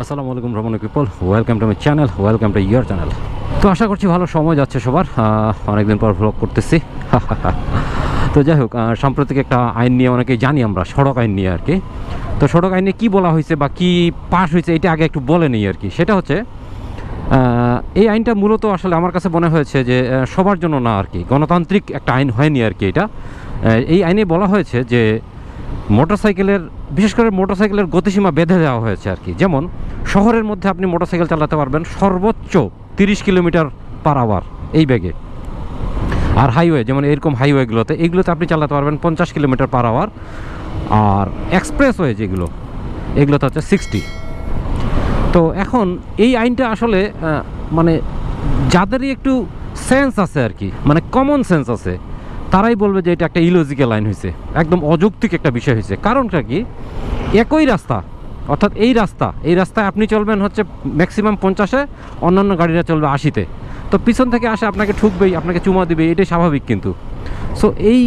আসসালামু আলাইকুম ভ্রমণ people welcome to my channel welcome to your channel তো আশা করছি ভালো সময় যাচ্ছে সবার অনেকদিন পর ভ্লগ করতেছি। তো যাই হোক সাম্প্রতিক একটা আইন নিয়ে অনেকেই জানি আমরা, সড়ক আইন নিয়ে আর কি। তো সড়ক আইনে কি বলা হয়েছে বা কি পাস হয়েছে এটা আগে একটু বলে নিই আর কি। সেটা হচ্ছে এই আইনটা মূলত আসলে আমার কাছে মনে হয়েছে যে সবার জন্য না আর কি, গণতান্ত্রিক একটা আইন হয়নি আর কি এটা। এই আইনে বলা হয়েছে যে, মোটরসাইকেলের বিশেষ করে মোটরসাইকেলের গতিসীমা বেঁধে দেওয়া হয়েছে আর কি। যেমন, শহরের মধ্যে আপনি মোটরসাইকেল চালাতে পারবেন সর্বোচ্চ তিরিশ কিলোমিটার পার আওয়ার এই ব্যাগে আর হাইওয়ে যেমন এরকম হাইওয়েগুলোতে এইগুলোতে আপনি চালাতে পারবেন পঞ্চাশ কিলোমিটার পার আওয়ার আর এক্সপ্রেসওয়ে যেগুলো, এগুলোতে হচ্ছে সিক্সটি তো এখন এই আইনটা আসলে মানে যাদেরই একটু সেন্স আছে আর কি মানে কমন সেন্স আছে তারাই বলবে যে এটা একটা ইলজিক্যাল লাইন হয়েছে একদম অযৌক্তিক একটা বিষয় হয়েছে কারণটা কি? একই রাস্তা, অর্থাৎ এই রাস্তা, এই রাস্তায় আপনি চলবেন হচ্ছে ম্যাক্সিমাম পঞ্চাশে, অন্যান্য গাড়িরা চলবে আশিতে। তো পিছন থেকে আসে আপনাকে ঠুকবেই, আপনাকে চুমা দিবে, এটাই স্বাভাবিক কিন্তু। সো এই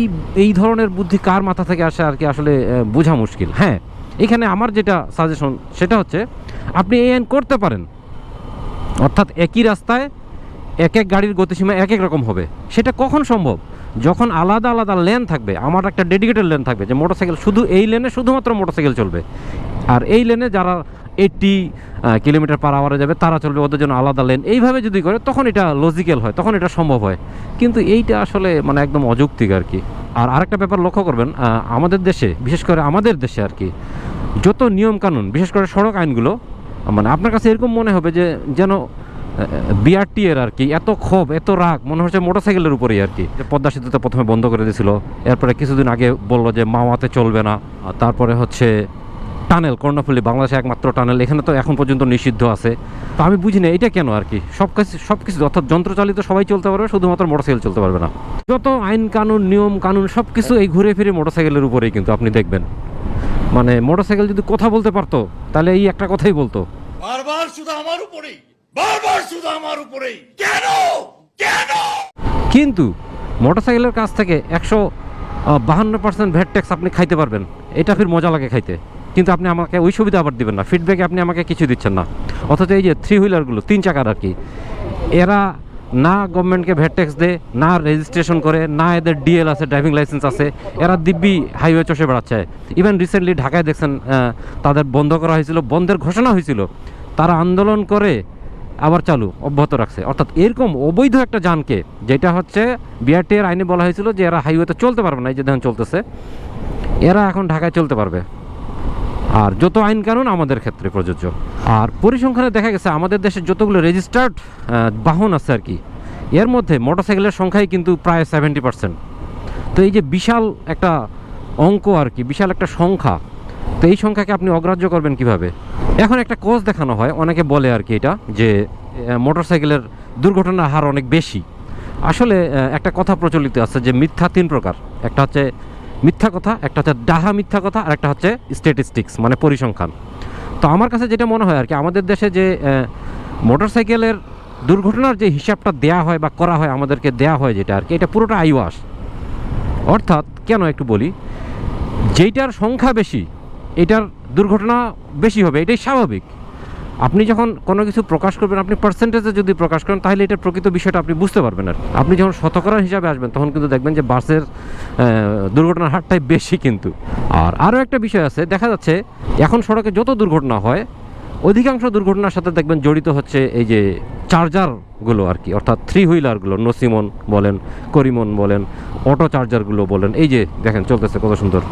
এই ধরনের বুদ্ধি কার মাথা থেকে আসে আর কি আসলে বোঝা মুশকিল। হ্যাঁ এখানে আমার যেটা সাজেশন সেটা হচ্ছে আপনি এই আইন করতে পারেন। অর্থাৎ একই রাস্তায় এক এক গাড়ির গতিসীমা এক এক রকম হবে। সেটা কখন সম্ভব? যখন আলাদা আলাদা লেন থাকবে, আমার একটা ডেডিকেটেড লেন থাকবে, যে মোটরসাইকেল শুধু এই লেনে শুধুমাত্র মোটরসাইকেল চলবে। আর এই লেনে যারা এইটটি কিলোমিটার পার আওয়ারে যাবে, তারা চলবে ওদের জন্য আলাদা লেন। এইভাবে যদি করে, তখন এটা লজিক্যাল হয়, তখন এটা সম্ভব হয়। কিন্তু এইটা আসলে মানে একদম অযৌক্তিক আর কি। আর আরেকটা ব্যাপার লক্ষ্য করবেন আমাদের দেশে, বিশেষ করে আমাদের দেশে আর কি, যত নিয়ম কানুন বিশেষ করে সড়ক আইনগুলো মানে আপনার কাছে এরকম মনে হবে যে যেন বিআরটি এর আর কি, এত ক্ষোভ, এত রাগ, মনে হচ্ছে মোটরসাইকেলের উপরেই আর কি। পদ্মা সেতুতে প্রথমে বন্ধ করে দিয়েছিল, এরপরে কিছুদিন আগে বলল যে মাওয়াতে চলবে না তারপরে হচ্ছে টানেল, কর্ণফুলি, বাংলাদেশে একমাত্র টানেল, এখানে তো এখন পর্যন্ত নিষিদ্ধ আছে। তো আমি বুঝি না এটা কেন আর কি? সব কিছু সব কিছু, অর্থাৎ যন্ত্রচালিত সবাই চলতে পারবে, শুধুমাত্র মোটরসাইকেল চলতে পারবে না। যত আইন কানুন, নিয়ম কানুন, সব কিছু এই ঘুরে ফিরে মোটরসাইকেলের উপরেই কিন্তু আপনি দেখবেন। মানে মোটরসাইকেল যদি কথা বলতে পারতো, তাহলে এই একটা কথাই বলতো। বারবার শুধু আমার উপরেই। বারবার শুধু আমার উপরেই। কেন? কেন? কিন্তু মোটরসাইকেলের কাছ থেকে একশো বাহান্ন পার্সেন্ট ভ্যাট ট্যাক্স আপনি খাইতে পারবেন। এটা ফির মজা লাগে খাইতে। কিন্তু আপনি আমাকে ওই সুবিধা আবার দিবেন না। ফিডব্যাকে আপনি আমাকে কিছু দিচ্ছেন না। অথচ এই যে থ্রি হুইলারগুলো তিন চাকার আর কি, এরা না গভর্নমেন্টকে ভ্যাট ট্যাক্স দেয়, না রেজিস্ট্রেশন করে, না এদের ডিএল আছে ড্রাইভিং লাইসেন্স আছে, এরা দিব্যি হাইওয়ে চষে বেড়াচ্ছে। ইভেন রিসেন্টলি ঢাকায় দেখছেন তাদের বন্ধ করা হয়েছিল, বন্ধের ঘোষণা হয়েছিল। তারা আন্দোলন করে আবার চালু, অব্যাহত রাখছে। অর্থাৎ এরকম অবৈধ একটা যানকে, যেটা হচ্ছে বিআরটি এর আইনে বলা হয়েছিল যে এরা হাইওয়েতে চলতে পারবে না, এই যে ধান চলতেছে, এরা এখন ঢাকায় চলতে পারবে। আর যত আইন কানুন আমাদের ক্ষেত্রে প্রযোজ্য। আর পরিসংখ্যানে দেখা গেছে, আমাদের দেশে যতগুলো রেজিস্টার্ড বাহন আছে আর কি, এর মধ্যে মোটরসাইকেলের সংখ্যাই কিন্তু প্রায় সেভেন্টি পার্সেন্ট তো এই যে বিশাল একটা অঙ্ক আর কি, বিশাল একটা সংখ্যা, তো এই সংখ্যাকে আপনি অগ্রাহ্য করবেন কীভাবে? এখন একটা কোচ দেখানো হয়, অনেকে বলে আর কি এটা, যে মোটরসাইকেলের দুর্ঘটনার হার অনেক বেশি। আসলে একটা কথা প্রচলিত আছে যে, মিথ্যা তিন প্রকার। একটা হচ্ছে মিথ্যা কথা, একটা হচ্ছে ডাহা মিথ্যা কথা, আর একটা হচ্ছে স্ট্যাটিস্টিক্স মানে পরিসংখ্যান। তো আমার কাছে যেটা মনে হয় আর কি, আমাদের দেশে যে মোটরসাইকেলের দুর্ঘটনার যে হিসাবটা দেয়া হয় বা করা হয়, আমাদেরকে দেয়া হয় যেটা আর কি, এটা পুরোটা আইওয়াস। অর্থাৎ, কেন একটু বলি, যেইটার সংখ্যা বেশি এটার দুর্ঘটনা বেশি হবে, এটাই স্বাভাবিক। আপনি যখন কোনো কিছু প্রকাশ করবেন, আপনি পার্সেন্টেজে যদি প্রকাশ করেন, তাহলে এটার প্রকৃত বিষয়টা আপনি বুঝতে পারবেন আর আপনি যখন শতকরার হিসাবে আসবেন, তখন কিন্তু দেখবেন যে বাসের দুর্ঘটনার হারটাই বেশি কিন্তু। আর আরও একটা বিষয় আছে, দেখা যাচ্ছে এখন সড়কে যত দুর্ঘটনা হয়, অধিকাংশ দুর্ঘটনার সাথে দেখবেন জড়িত হচ্ছে এই যে চার্জারগুলো আর কি, অর্থাৎ থ্রি হুইলারগুলো নসিমন বলেন, করিমন বলেন অটো চার্জারগুলো বলেন, এই যে দেখেন চলতেছে কত সুন্দর।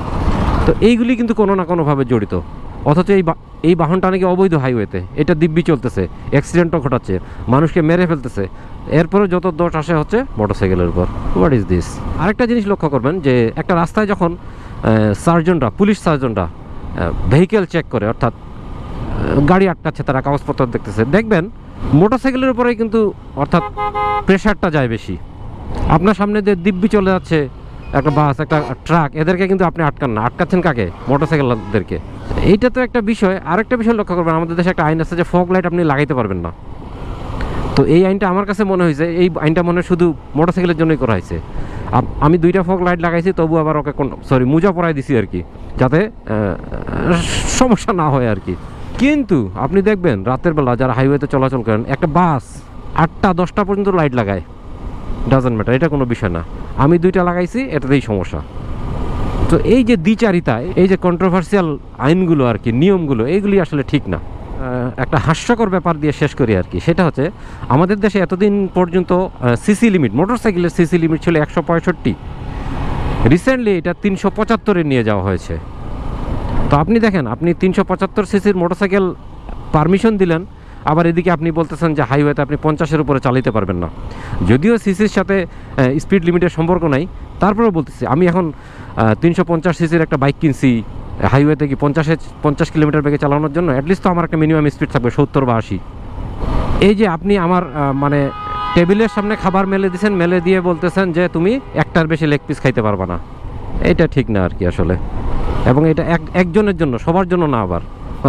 তো এইগুলি কিন্তু কোনো না কোনোভাবে জড়িত। অথচ এই এই বাহনটা নাকি অবৈধ হাইওয়েতে এটা দিব্যি চলতেছে অ্যাক্সিডেন্টও ঘটাচ্ছে, মানুষকে মেরে ফেলতেছে। এরপরে যত দোষ আসে হচ্ছে মোটরসাইকেলের উপর। হোয়াট ইজ দিস আরেকটা জিনিস লক্ষ্য করবেন যে, একটা রাস্তায় যখন সার্জনরা, পুলিশ সার্জনরা ভেহিকেল চেক করে, অর্থাৎ গাড়ি আটকাচ্ছে, তারা কাগজপত্র দেখতেছে, দেখবেন মোটরসাইকেলের উপরে কিন্তু, অর্থাৎ প্রেশারটা যায় বেশি। আপনার সামনে দিয়ে দিব্যি চলে যাচ্ছে একটা বাস, একটা ট্রাক, এদেরকে কিন্তু আপনি আটকান না। আটকাচ্ছেন কাকে? মোটরসাইকেলদেরকে। এইটা তো একটা বিষয়। আরেকটা বিষয় লক্ষ্য করবেন, আমাদের দেশে একটা আইন আছে যে ফগ লাইট আপনি লাগাইতে পারবেন না। তো এই আইনটা আমার কাছে মনে হয়েছে, এই আইনটা মনে শুধু মোটরসাইকেলের জন্যই করা হয়েছে। আমি দুইটা ফগ লাইট লাগাইছি তবু আবার ওকে সরি মুজা পরাই দিছি আর কি, যাতে সমস্যা না হয় আর কি। কিন্তু আপনি দেখবেন, রাতের বেলা যারা হাইওয়েতে চলাচল করেন, একটা বাস আটটা, দশটা পর্যন্ত লাইট লাগায়। ডাজন্ট ম্যাটার এটা কোনো বিষয় না। আমি দুইটা লাগাইছি, এটাতেই সমস্যা। তো এই যে দ্বিচারিতা, এই যে কন্ট্রোভার্সিয়াল আইনগুলো আর কি, নিয়মগুলো এইগুলি আসলে ঠিক না। একটা হাস্যকর ব্যাপার দিয়ে শেষ করি আর কি। সেটা হচ্ছে, আমাদের দেশে এতদিন পর্যন্ত সিসি লিমিট মোটরসাইকেলের সিসি লিমিট ছিল একশো পঁয়ষট্টি। রিসেন্টলি এটা তিনশো পঁচাত্তরে নিয়ে যাওয়া হয়েছে। তো আপনি দেখেন, আপনি তিনশো পঁচাত্তর সিসির মোটরসাইকেল পারমিশন দিলেন আবার এদিকে আপনি বলতেছেন যে হাইওয়েতে আপনি পঞ্চাশের উপরে চালাতে পারবেন না। যদিও সিসির সাথে স্পিড লিমিটের সম্পর্ক নাই, তারপরেও বলতেছি, আমি এখন তিনশো পঞ্চাশ সিসির একটা বাইক কিনছি হাইওয়েতে কি পঞ্চাশে, পঞ্চাশ কিলোমিটার বেগে চালানোর জন্য অ্যাটলিস্ট তো আমার একটা মিনিমাম স্পিড থাকবে, সত্তর বা আশি। এই যে আপনি আমার মানে টেবিলের সামনে খাবার মেলে দিয়েছেন মেলে দিয়ে বলতেছেন যে তুমি একটার বেশি লেগ পিস খাইতে পারবা না। এটা ঠিক না আর কি আসলে। এবং এটা এক, একজনের জন্য, সবার জন্য না আবার।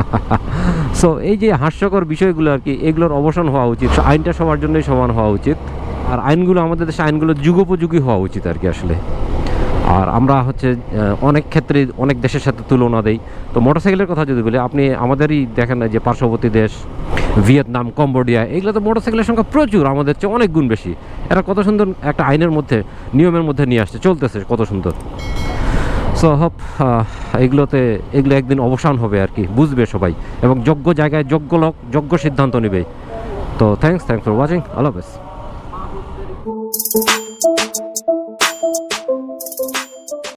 সো এই যে হাস্যকর বিষয়গুলো আর কি, এগুলোর অবসান হওয়া উচিত। আইনটা সবার জন্যই সমান হওয়া উচিত। আর আইনগুলো আমাদের দেশে, আইনগুলো যুগোপযোগী হওয়া উচিত আর কি আসলে। আর আমরা হচ্ছে অনেক ক্ষেত্রে অনেক দেশের সাথে তুলনা দেই। তো মোটরসাইকেলের কথা যদি বলি, আপনি আমাদেরই দেখেন যে পার্শ্ববর্তী দেশ, ভিয়েতনাম, কম্বোডিয়া, এগুলো তো মোটরসাইকেলের সংখ্যা প্রচুর, আমাদের চেয়ে অনেক গুণ বেশি। এরা কত সুন্দর একটা আইনের মধ্যে, নিয়মের মধ্যে নিয়ে আসছে, চলতেছে কত সুন্দর। সো হোপ এগুলোতে, এগুলো একদিন অবসান হবে আর কি, বুঝবে সবাই। এবং যোগ্য জায়গায় যোগ্য লোক, যোগ্য সিদ্ধান্ত নেবে। তো থ্যাংকস থ্যাংকস ফর ওয়াচিং আল্লাহ হাফেজ